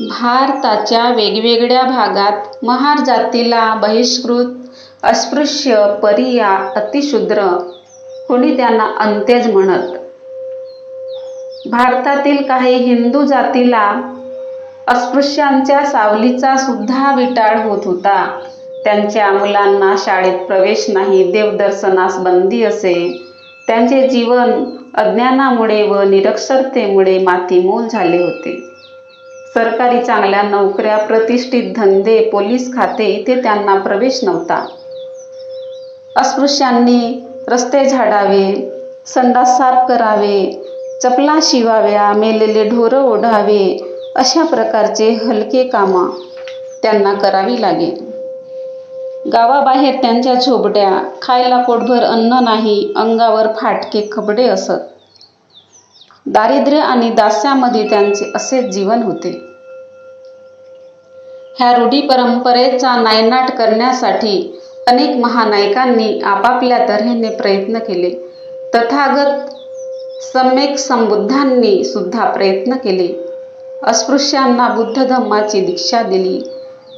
भारताच्या वेगवेगळ्या भागात महार जातीला बहिष्कृत अस्पृश्य परिया अतिशूद्र. कोणी त्यांना अंत्यज म्हणत. भारतातील काही हिंदू जातीला अस्पृश्यांच्या सावलीचा सुद्धा विटाळ होत होता. त्यांच्या मुलांना शाळेत प्रवेश नाही देवदर्शनास बंदी असे. त्यांचे जीवन अज्ञानामुळे व निरक्षरतेमुळे मातीमोल झाले होते. सरकारी चांगल्या नोकऱ्या प्रतिष्ठित धंदे पोलीस खाते इथे त्यांना प्रवेश नव्हता. अस्पृश्यांनी रस्ते झाडावे संडास साफ करावे चपला शिवाव्या मेलेले ढोरं ओढावे अशा प्रकारचे हलके कामं त्यांना करावी लागे. गावाबाहेर त्यांच्या झोपड्या खायला पोटभर अन्न नाही अंगावर फाटके खबडे असत. दारिद्र्य आणि दास्यामध्ये त्यांचे असे जीवन होते. ह्या रूढी परंपरेचा नायनाट करण्यासाठी अनेक महानायकांनी आपापल्या तऱ्हेने प्रयत्न केले. तथागत सम्यक संबुद्धांनी सुद्धा प्रयत्न केले. अस्पृश्यांना बुद्ध धम्माची दीक्षा दिली.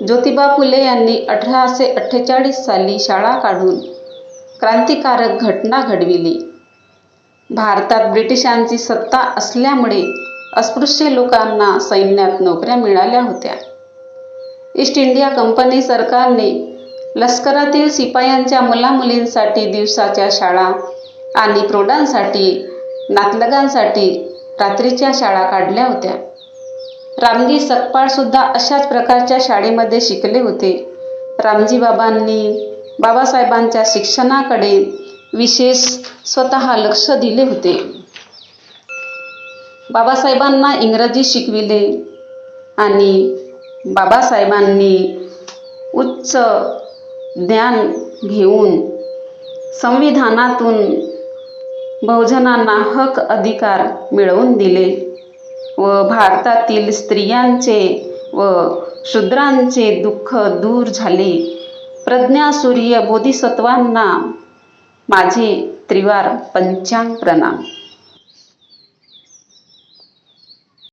ज्योतिबा फुले यांनी अठराशे अठ्ठेचाळीस साली शाळा काढून क्रांतिकारक घटना घडविली. भारतात ब्रिटिशांची सत्ता असल्यामुळे अस्पृश्य लोकांना सैन्यात नोकऱ्या मिळाल्या होत्या. ईस्ट इंडिया कंपनी सरकारने लष्करातील शिपायांच्या मुलामुलींसाठी दिवसाच्या शाळा आणि प्रौढांसाठी नातलगांसाठी रात्रीच्या शाळा काढल्या होत्या. रामजी सकपाळसुद्धा अशाच प्रकारच्या शाळेमध्ये शिकले होते. रामजी बाबांनी बाबासाहेबांच्या शिक्षणाकडे विशेष स्वतः लक्ष दिले होते. बाबासाहेबांना इंग्रजी शिकविले आणि बाबासाहेबांनी उच्च ज्ञान घेऊन संविधानातून बहुजनांना हक अधिकार मिळवून दिले व भारतातील स्त्रियांचे व शूद्रांचे दुःख दूर झाले. प्रज्ञासूर्य बोधिसत्वांना माझे त्रिवार पंचांग प्रणाम.